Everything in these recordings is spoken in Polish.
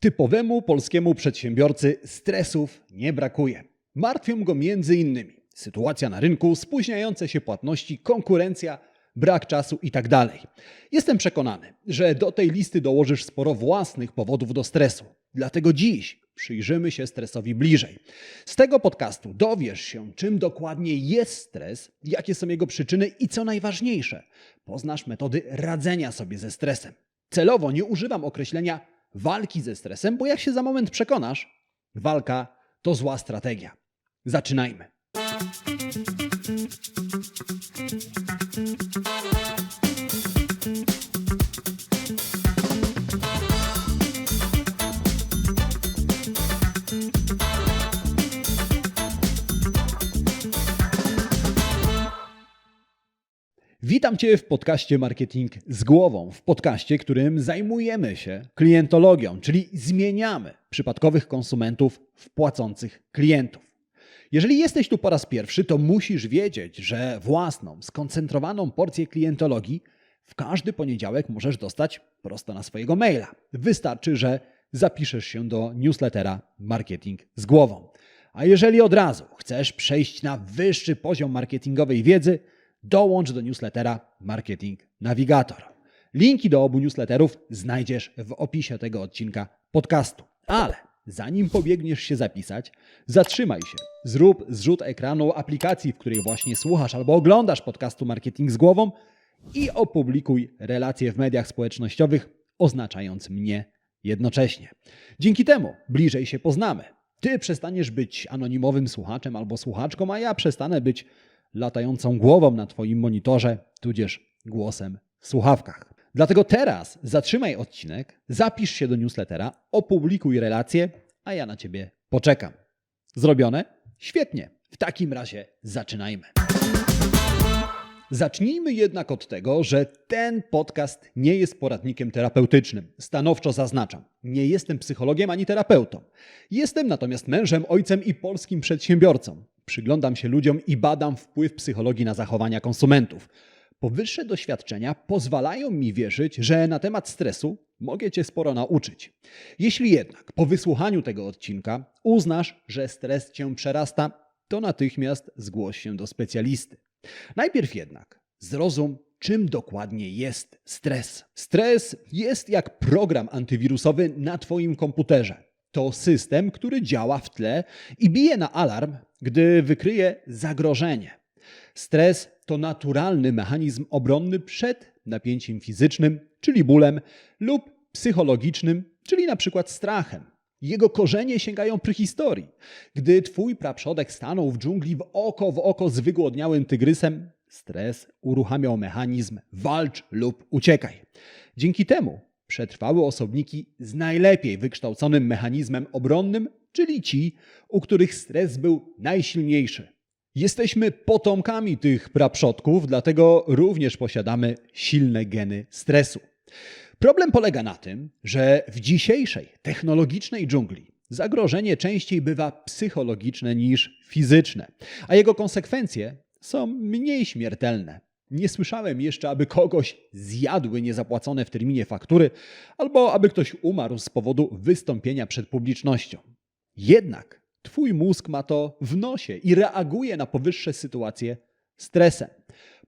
Typowemu polskiemu przedsiębiorcy stresów nie brakuje. Martwią go m.in. sytuacja na rynku, spóźniające się płatności, konkurencja, brak czasu itd. Jestem przekonany, że do tej listy dołożysz sporo własnych powodów do stresu. Dlatego dziś przyjrzymy się stresowi bliżej. Z tego podcastu dowiesz się, czym dokładnie jest stres, jakie są jego przyczyny i co najważniejsze, poznasz metody radzenia sobie ze stresem. Celowo nie używam określenia walki ze stresem, bo jak się za moment przekonasz, walka to zła strategia. Zaczynajmy. Witam Cię w podcaście Marketing z głową, w podcaście, którym zajmujemy się klientologią, czyli zmieniamy przypadkowych konsumentów w płacących klientów. Jeżeli jesteś tu po raz pierwszy, to musisz wiedzieć, że własną, skoncentrowaną porcję klientologii w każdy poniedziałek możesz dostać prosto na swojego maila. Wystarczy, że zapiszesz się do newslettera Marketing z głową. A jeżeli od razu chcesz przejść na wyższy poziom marketingowej wiedzy, dołącz do newslettera Marketing Navigator. Linki do obu newsletterów znajdziesz w opisie tego odcinka podcastu. Ale zanim pobiegniesz się zapisać, zatrzymaj się, zrób zrzut ekranu aplikacji, w której właśnie słuchasz albo oglądasz podcastu Marketing z głową i opublikuj relacje w mediach społecznościowych, oznaczając mnie jednocześnie. Dzięki temu bliżej się poznamy. Ty przestaniesz być anonimowym słuchaczem albo słuchaczką, a ja przestanę być latającą głową na Twoim monitorze, tudzież głosem w słuchawkach. Dlatego teraz zatrzymaj odcinek, zapisz się do newslettera, opublikuj relację, a ja na Ciebie poczekam. Zrobione? Świetnie. W takim razie zaczynajmy. Zacznijmy jednak od tego, że ten podcast nie jest poradnikiem terapeutycznym. Stanowczo zaznaczam. Nie jestem psychologiem ani terapeutą. Jestem natomiast mężem, ojcem i polskim przedsiębiorcą. Przyglądam się ludziom i badam wpływ psychologii na zachowania konsumentów. Powyższe doświadczenia pozwalają mi wierzyć, że na temat stresu mogę Cię sporo nauczyć. Jeśli jednak po wysłuchaniu tego odcinka uznasz, że stres Cię przerasta, to natychmiast zgłoś się do specjalisty. Najpierw jednak zrozum, czym dokładnie jest stres. Stres jest jak program antywirusowy na Twoim komputerze. To system, który działa w tle i bije na alarm, gdy wykryje zagrożenie. Stres to naturalny mechanizm obronny przed napięciem fizycznym, czyli bólem, lub psychologicznym, czyli na przykład strachem. Jego korzenie sięgają prehistorii. Gdy twój praprzodek stanął w dżungli w oko w oko z wygłodniałym tygrysem, stres uruchamiał mechanizm walcz lub uciekaj. Dzięki temu przetrwały osobniki z najlepiej wykształconym mechanizmem obronnym, czyli ci, u których stres był najsilniejszy. Jesteśmy potomkami tych praprzodków, dlatego również posiadamy silne geny stresu. Problem polega na tym, że w dzisiejszej technologicznej dżungli zagrożenie częściej bywa psychologiczne niż fizyczne, a jego konsekwencje są mniej śmiertelne. Nie słyszałem jeszcze, aby kogoś zjadły niezapłacone w terminie faktury, albo aby ktoś umarł z powodu wystąpienia przed publicznością. Jednak Twój mózg ma to w nosie i reaguje na powyższe sytuacje stresem.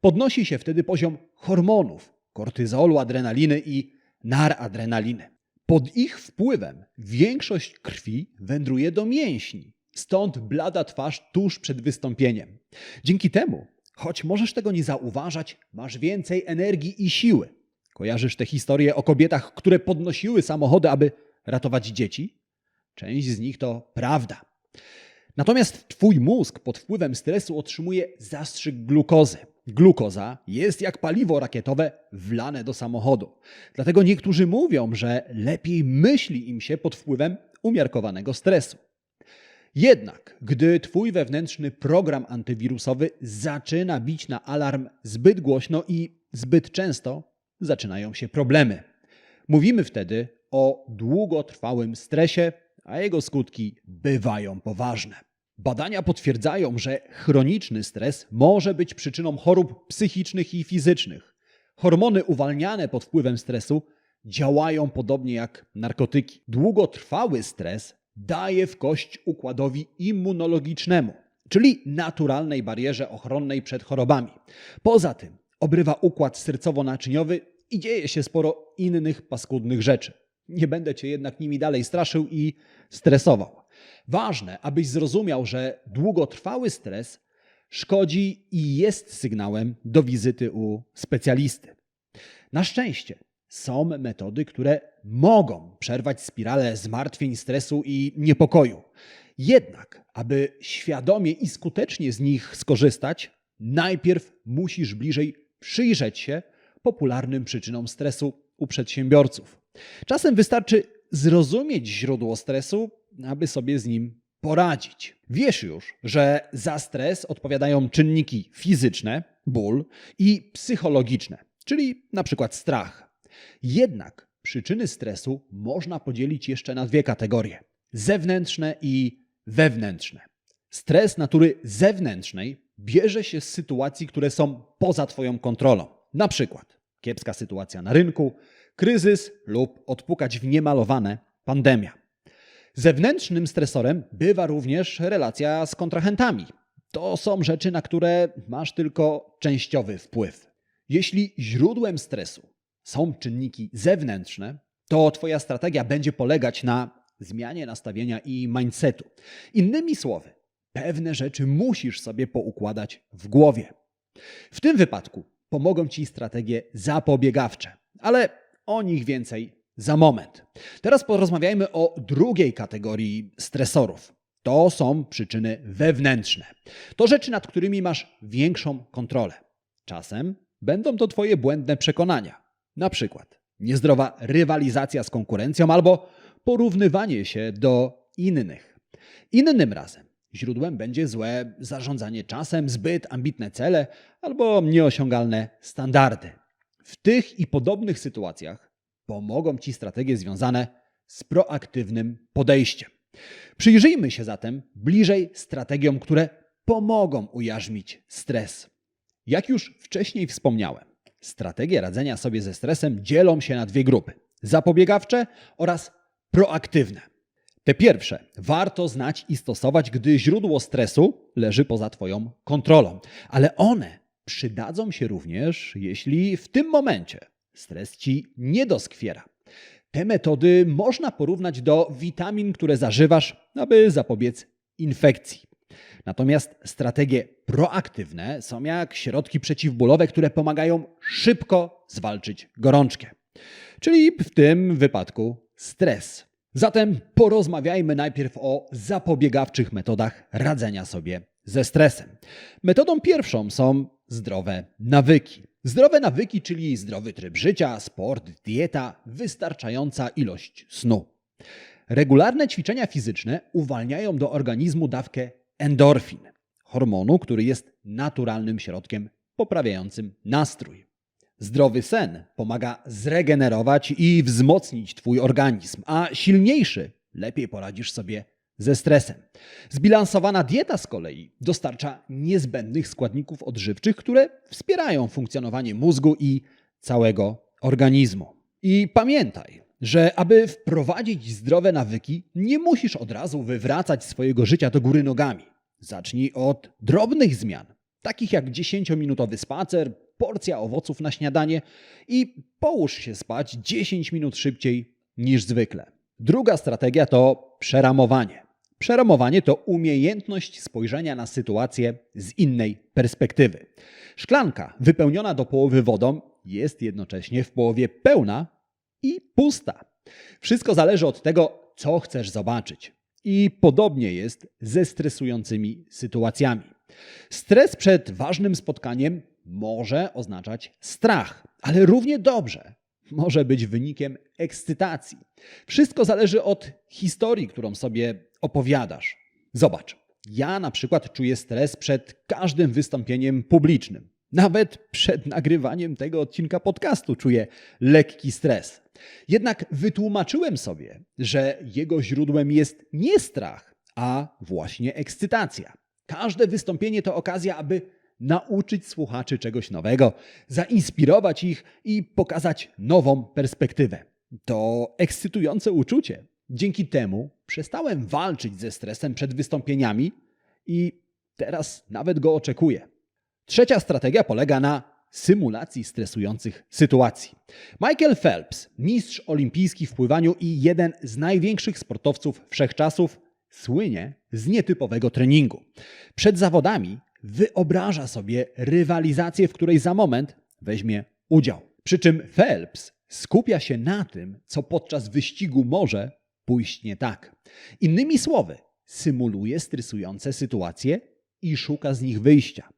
Podnosi się wtedy poziom hormonów, kortyzolu, adrenaliny i naradrenaliny. Pod ich wpływem większość krwi wędruje do mięśni, stąd blada twarz tuż przed wystąpieniem. Dzięki temu, choć możesz tego nie zauważać, masz więcej energii i siły. Kojarzysz te historie o kobietach, które podnosiły samochody, aby ratować dzieci? Część z nich to prawda. Natomiast twój mózg pod wpływem stresu otrzymuje zastrzyk glukozy. Glukoza jest jak paliwo rakietowe wlane do samochodu. Dlatego niektórzy mówią, że lepiej myśli im się pod wpływem umiarkowanego stresu. Jednak, gdy twój wewnętrzny program antywirusowy zaczyna bić na alarm zbyt głośno i zbyt często, zaczynają się problemy. Mówimy wtedy o długotrwałym stresie, a jego skutki bywają poważne. Badania potwierdzają, że chroniczny stres może być przyczyną chorób psychicznych i fizycznych. Hormony uwalniane pod wpływem stresu działają podobnie jak narkotyki. Długotrwały stres daje w kość układowi immunologicznemu, czyli naturalnej barierze ochronnej przed chorobami. Poza tym obrywa układ sercowo-naczyniowy i dzieje się sporo innych paskudnych rzeczy. Nie będę cię jednak nimi dalej straszył i stresował. Ważne, abyś zrozumiał, że długotrwały stres szkodzi i jest sygnałem do wizyty u specjalisty. Na szczęście są metody, które mogą przerwać spiralę zmartwień, stresu i niepokoju. Jednak, aby świadomie i skutecznie z nich skorzystać, najpierw musisz bliżej przyjrzeć się popularnym przyczynom stresu u przedsiębiorców. Czasem wystarczy zrozumieć źródło stresu, aby sobie z nim poradzić. Wiesz już, że za stres odpowiadają czynniki fizyczne, ból i psychologiczne, czyli na przykład strach. Jednak przyczyny stresu można podzielić jeszcze na dwie kategorie: zewnętrzne i wewnętrzne. Stres natury zewnętrznej bierze się z sytuacji, które są poza Twoją kontrolą. Na przykład kiepska sytuacja na rynku, kryzys lub odpukać w niemalowane pandemia. Zewnętrznym stresorem bywa również relacja z kontrahentami. To są rzeczy, na które masz tylko częściowy wpływ. Jeśli źródłem stresu są czynniki zewnętrzne, to Twoja strategia będzie polegać na zmianie nastawienia i mindsetu. Innymi słowy, pewne rzeczy musisz sobie poukładać w głowie. W tym wypadku pomogą Ci strategie zapobiegawcze, ale o nich więcej za moment. Teraz porozmawiajmy o drugiej kategorii stresorów. To są przyczyny wewnętrzne. To rzeczy, nad którymi masz większą kontrolę. Czasem będą to Twoje błędne przekonania. Na przykład niezdrowa rywalizacja z konkurencją albo porównywanie się do innych. Innym razem źródłem będzie złe zarządzanie czasem, zbyt ambitne cele albo nieosiągalne standardy. W tych i podobnych sytuacjach pomogą Ci strategie związane z proaktywnym podejściem. Przyjrzyjmy się zatem bliżej strategiom, które pomogą ujarzmić stres. Jak już wcześniej wspomniałem, strategie radzenia sobie ze stresem dzielą się na dwie grupy: zapobiegawcze oraz proaktywne. Te pierwsze warto znać i stosować, gdy źródło stresu leży poza Twoją kontrolą, ale one przydadzą się również, jeśli w tym momencie Stres ci nie doskwiera. Te metody można porównać do witamin, które zażywasz, aby zapobiec infekcji. Natomiast strategie proaktywne są jak środki przeciwbólowe, które pomagają szybko zwalczyć gorączkę. Czyli w tym wypadku stres. Zatem porozmawiajmy najpierw o zapobiegawczych metodach radzenia sobie ze stresem. Metodą pierwszą są zdrowe nawyki. Zdrowe nawyki, czyli zdrowy tryb życia, sport, dieta, wystarczająca ilość snu. Regularne ćwiczenia fizyczne uwalniają do organizmu dawkę endorfin, hormonu, który jest naturalnym środkiem poprawiającym nastrój. Zdrowy sen pomaga zregenerować i wzmocnić Twój organizm, a silniejszy lepiej poradzisz sobie ze stresem. Zbilansowana dieta z kolei dostarcza niezbędnych składników odżywczych, które wspierają funkcjonowanie mózgu i całego organizmu. I pamiętaj, że aby wprowadzić zdrowe nawyki, nie musisz od razu wywracać swojego życia do góry nogami. Zacznij od drobnych zmian, takich jak 10-minutowy spacer, porcja owoców na śniadanie i połóż się spać 10 minut szybciej niż zwykle. Druga strategia to przeramowanie. Przeramowanie to umiejętność spojrzenia na sytuację z innej perspektywy. Szklanka wypełniona do połowy wodą jest jednocześnie w połowie pełna i pusta. Wszystko zależy od tego, co chcesz zobaczyć. I podobnie jest ze stresującymi sytuacjami. Stres przed ważnym spotkaniem może oznaczać strach, ale równie dobrze może być wynikiem ekscytacji. Wszystko zależy od historii, którą sobie opowiadasz. Zobacz, ja na przykład czuję stres przed każdym wystąpieniem publicznym. Nawet przed nagrywaniem tego odcinka podcastu czuję lekki stres. Jednak wytłumaczyłem sobie, że jego źródłem jest nie strach, a właśnie ekscytacja. Każde wystąpienie to okazja, aby nauczyć słuchaczy czegoś nowego, zainspirować ich i pokazać nową perspektywę. To ekscytujące uczucie. Dzięki temu przestałem walczyć ze stresem przed wystąpieniami i teraz nawet go oczekuję. Trzecia strategia polega na symulacji stresujących sytuacji. Michael Phelps, mistrz olimpijski w pływaniu i jeden z największych sportowców wszechczasów, słynie z nietypowego treningu. Przed zawodami wyobraża sobie rywalizację, w której za moment weźmie udział. Przy czym Phelps skupia się na tym, co podczas wyścigu może pójść nie tak. Innymi słowy, symuluje stresujące sytuacje i szuka z nich wyjścia.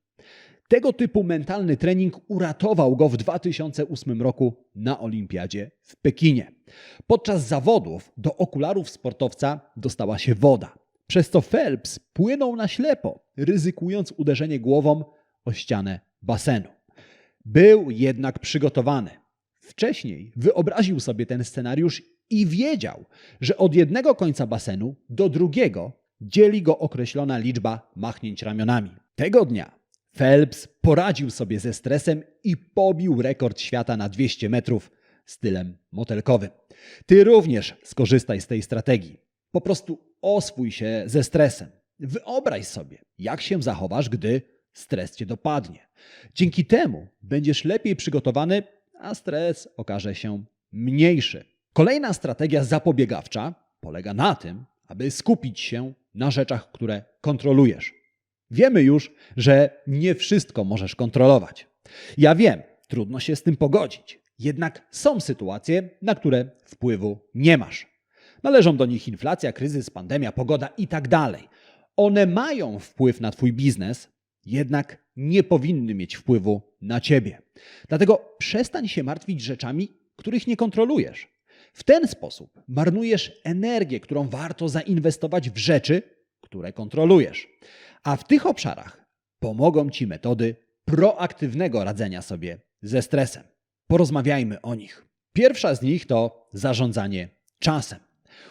Tego typu mentalny trening uratował go w 2008 roku na Olimpiadzie w Pekinie. Podczas zawodów do okularów sportowca dostała się woda, przez co Phelps płynął na ślepo, ryzykując uderzenie głową o ścianę basenu. Był jednak przygotowany. Wcześniej wyobraził sobie ten scenariusz i wiedział, że od jednego końca basenu do drugiego dzieli go określona liczba machnięć ramionami. Tego dnia Phelps poradził sobie ze stresem i pobił rekord świata na 200 metrów stylem motelkowym. Ty również skorzystaj z tej strategii. Po prostu oswój się ze stresem. Wyobraź sobie, jak się zachowasz, gdy stres cię dopadnie. Dzięki temu będziesz lepiej przygotowany, a stres okaże się mniejszy. Kolejna strategia zapobiegawcza polega na tym, aby skupić się na rzeczach, które kontrolujesz. Wiemy już, że nie wszystko możesz kontrolować. Ja wiem, trudno się z tym pogodzić. Jednak są sytuacje, na które wpływu nie masz. Należą do nich inflacja, kryzys, pandemia, pogoda i tak. One mają wpływ na Twój biznes, jednak nie powinny mieć wpływu na Ciebie. Dlatego przestań się martwić rzeczami, których nie kontrolujesz. W ten sposób marnujesz energię, którą warto zainwestować w rzeczy, które kontrolujesz. A w tych obszarach pomogą Ci metody proaktywnego radzenia sobie ze stresem. Porozmawiajmy o nich. Pierwsza z nich to zarządzanie czasem.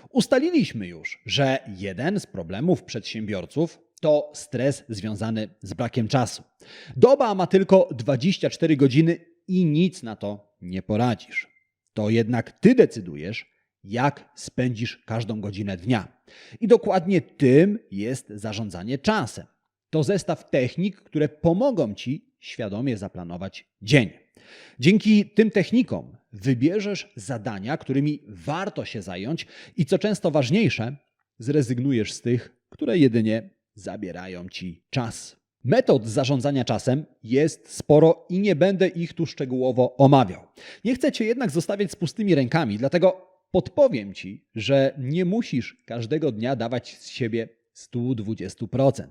Ustaliliśmy już, że jeden z problemów przedsiębiorców to stres związany z brakiem czasu. Doba ma tylko 24 godziny i nic na to nie poradzisz. To jednak ty decydujesz, jak spędzisz każdą godzinę dnia. I dokładnie tym jest zarządzanie czasem. To zestaw technik, które pomogą ci świadomie zaplanować dzień. Dzięki tym technikom wybierzesz zadania, którymi warto się zająć i co często ważniejsze, zrezygnujesz z tych, które jedynie zabierają ci czas. Metod zarządzania czasem jest sporo i nie będę ich tu szczegółowo omawiał. Nie chcę cię jednak zostawiać z pustymi rękami, dlatego podpowiem ci, że nie musisz każdego dnia dawać z siebie 120%.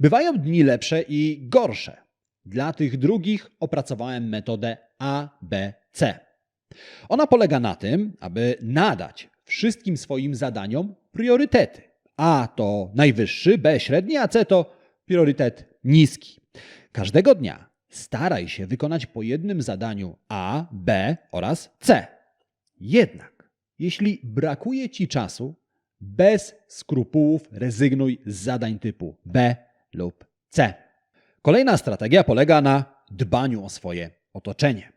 Bywają dni lepsze i gorsze. Dla tych drugich opracowałem metodę ABC. Ona polega na tym, aby nadać wszystkim swoim zadaniom priorytety. A to najwyższy, B średni, a C to priorytet niski. Każdego dnia staraj się wykonać po jednym zadaniu A, B oraz C. Jednak, jeśli brakuje ci czasu, bez skrupułów rezygnuj z zadań typu B lub C. Kolejna strategia polega na dbaniu o swoje otoczenie.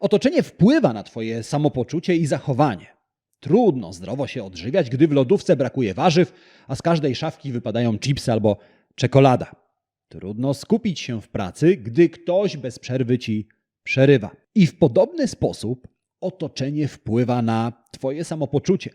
Otoczenie wpływa na Twoje samopoczucie i zachowanie. Trudno zdrowo się odżywiać, gdy w lodówce brakuje warzyw, a z każdej szafki wypadają chipsy albo czekolada. Trudno skupić się w pracy, gdy ktoś bez przerwy ci przerywa. I w podobny sposób otoczenie wpływa na Twoje samopoczucie.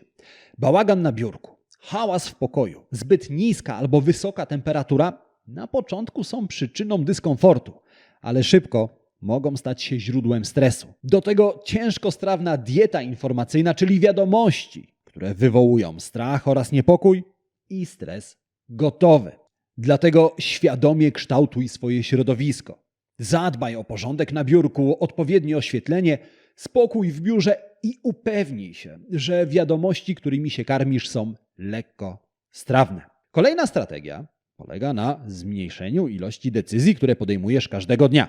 Bałagan na biurku, hałas w pokoju, zbyt niska albo wysoka temperatura na początku są przyczyną dyskomfortu, ale szybko mogą stać się źródłem stresu. Do tego ciężkostrawna dieta informacyjna, czyli wiadomości, które wywołują strach oraz niepokój i stres gotowy. Dlatego świadomie kształtuj swoje środowisko. Zadbaj o porządek na biurku, odpowiednie oświetlenie, spokój w biurze i upewnij się, że wiadomości, którymi się karmisz, są lekko strawne. Kolejna strategia polega na zmniejszeniu ilości decyzji, które podejmujesz każdego dnia.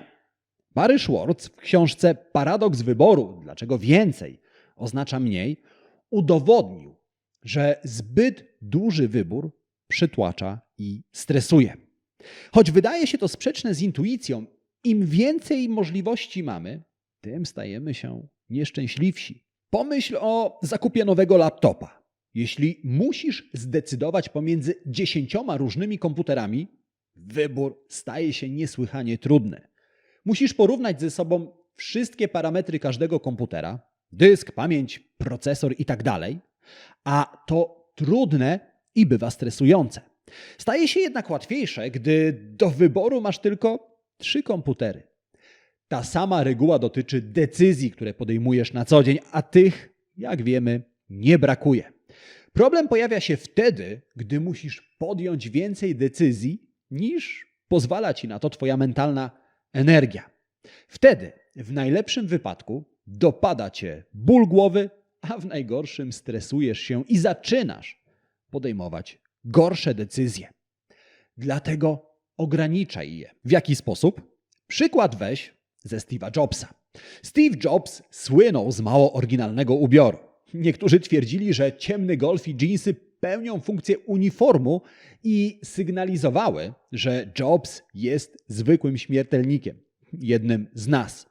Barry Schwartz w książce Paradoks wyboru, dlaczego więcej oznacza mniej, udowodnił, że zbyt duży wybór przytłacza i stresuje. Choć wydaje się to sprzeczne z intuicją, im więcej możliwości mamy, tym stajemy się nieszczęśliwsi. Pomyśl o zakupie nowego laptopa. Jeśli musisz zdecydować pomiędzy dziesięcioma różnymi komputerami, wybór staje się niesłychanie trudny. Musisz porównać ze sobą wszystkie parametry każdego komputera dysk, pamięć, procesor i tak a to trudne i bywa stresujące. Staje się jednak łatwiejsze, gdy do wyboru masz tylko trzy komputery. Ta sama reguła dotyczy decyzji, które podejmujesz na co dzień, a tych, jak wiemy, nie brakuje. Problem pojawia się wtedy, gdy musisz podjąć więcej decyzji niż pozwala ci na to Twoja mentalna energia. Wtedy, w najlepszym wypadku, dopada cię ból głowy, a w najgorszym stresujesz się i zaczynasz podejmować gorsze decyzje. Dlatego ograniczaj je. W jaki sposób? Przykład weź ze Steve'a Jobsa. Steve Jobs słynął z mało oryginalnego ubioru. Niektórzy twierdzili, że ciemny golf i dżinsy pełnią funkcję uniformu i sygnalizowały, że Jobs jest zwykłym śmiertelnikiem, jednym z nas.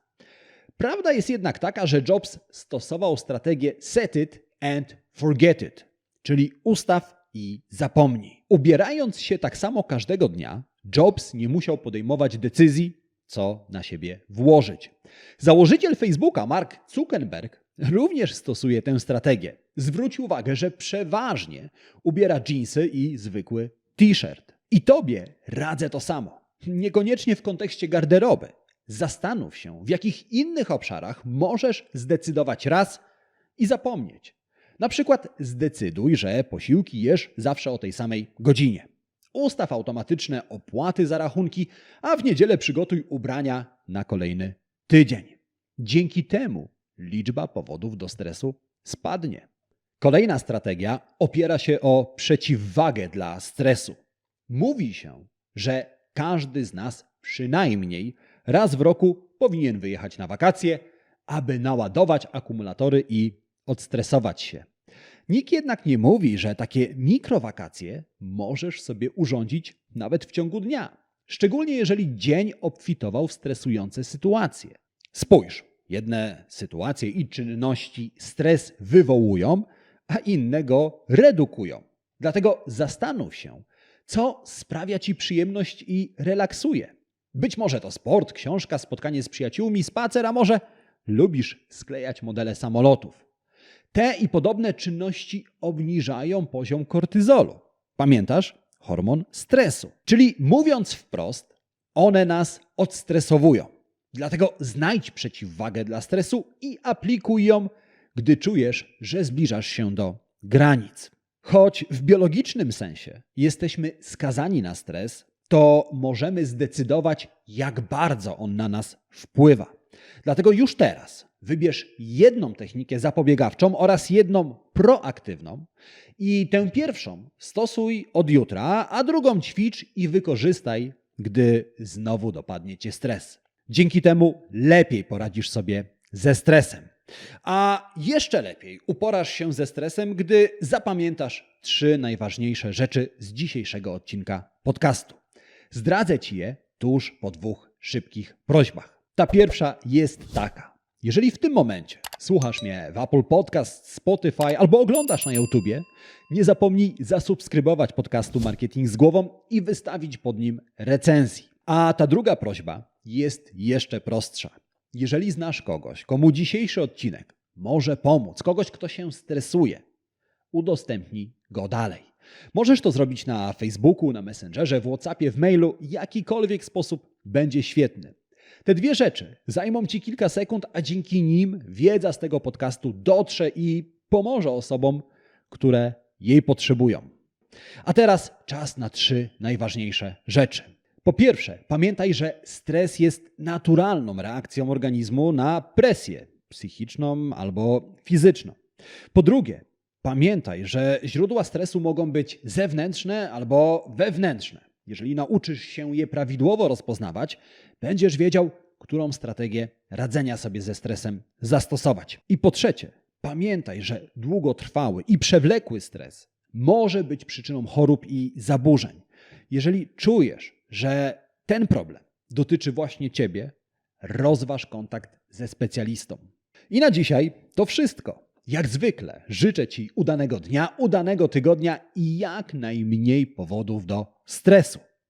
Prawda jest jednak taka, że Jobs stosował strategię set it and forget it, czyli ustaw i zapomnij. Ubierając się tak samo każdego dnia, Jobs nie musiał podejmować decyzji, co na siebie włożyć. Założyciel Facebooka Mark Zuckerberg również stosuje tę strategię. Zwróć uwagę, że przeważnie ubiera dżinsy i zwykły t-shirt. I tobie radzę to samo. Niekoniecznie w kontekście garderoby. Zastanów się, w jakich innych obszarach możesz zdecydować raz i zapomnieć. Na przykład zdecyduj, że posiłki jesz zawsze o tej samej godzinie. Ustaw automatyczne opłaty za rachunki, a w niedzielę przygotuj ubrania na kolejny tydzień. Dzięki temu liczba powodów do stresu spadnie. Kolejna strategia opiera się o przeciwwagę dla stresu. Mówi się, że każdy z nas przynajmniej raz w roku powinien wyjechać na wakacje, aby naładować akumulatory i odstresować się. Nikt jednak nie mówi, że takie mikrowakacje możesz sobie urządzić nawet w ciągu dnia, szczególnie jeżeli dzień obfitował w stresujące sytuacje. Spójrz, jedne sytuacje i czynności stres wywołują, a inne go redukują. Dlatego zastanów się, co sprawia ci przyjemność i relaksuje. Być może to sport, książka, spotkanie z przyjaciółmi, spacer, a może lubisz sklejać modele samolotów. Te i podobne czynności obniżają poziom kortyzolu. Pamiętasz? Hormon stresu. Czyli mówiąc wprost, one nas odstresowują. Dlatego znajdź przeciwwagę dla stresu i aplikuj ją, gdy czujesz, że zbliżasz się do granic. Choć w biologicznym sensie jesteśmy skazani na stres, to możemy zdecydować, jak bardzo on na nas wpływa. Dlatego już teraz wybierz jedną technikę zapobiegawczą oraz jedną proaktywną i tę pierwszą stosuj od jutra, a drugą ćwicz i wykorzystaj, gdy znowu dopadnie cię stres. Dzięki temu lepiej poradzisz sobie ze stresem. A jeszcze lepiej uporasz się ze stresem, gdy zapamiętasz trzy najważniejsze rzeczy z dzisiejszego odcinka podcastu. Zdradzę Ci je tuż po dwóch szybkich prośbach. Ta pierwsza jest taka. Jeżeli w tym momencie słuchasz mnie w Apple Podcast, Spotify albo oglądasz na YouTubie, nie zapomnij zasubskrybować podcastu Marketing z głową i wystawić pod nim recenzji. A ta druga prośba jest jeszcze prostsza. Jeżeli znasz kogoś, komu dzisiejszy odcinek może pomóc, kogoś, kto się stresuje, udostępnij go dalej. Możesz to zrobić na Facebooku, na Messengerze, w WhatsAppie, w mailu, jakikolwiek sposób będzie świetny. Te dwie rzeczy zajmą Ci kilka sekund, a dzięki nim wiedza z tego podcastu dotrze i pomoże osobom, które jej potrzebują. A teraz czas na trzy najważniejsze rzeczy. Po pierwsze, pamiętaj, że stres jest naturalną reakcją organizmu na presję psychiczną albo fizyczną. Po drugie, Pamiętaj, że źródła stresu mogą być zewnętrzne albo wewnętrzne. Jeżeli nauczysz się je prawidłowo rozpoznawać, będziesz wiedział, którą strategię radzenia sobie ze stresem zastosować. I po trzecie, pamiętaj, że długotrwały i przewlekły stres może być przyczyną chorób i zaburzeń. Jeżeli czujesz, że ten problem dotyczy właśnie Ciebie, rozważ kontakt ze specjalistą. I na dzisiaj to wszystko. Jak zwykle życzę Ci udanego dnia, udanego tygodnia i jak najmniej powodów do stresu.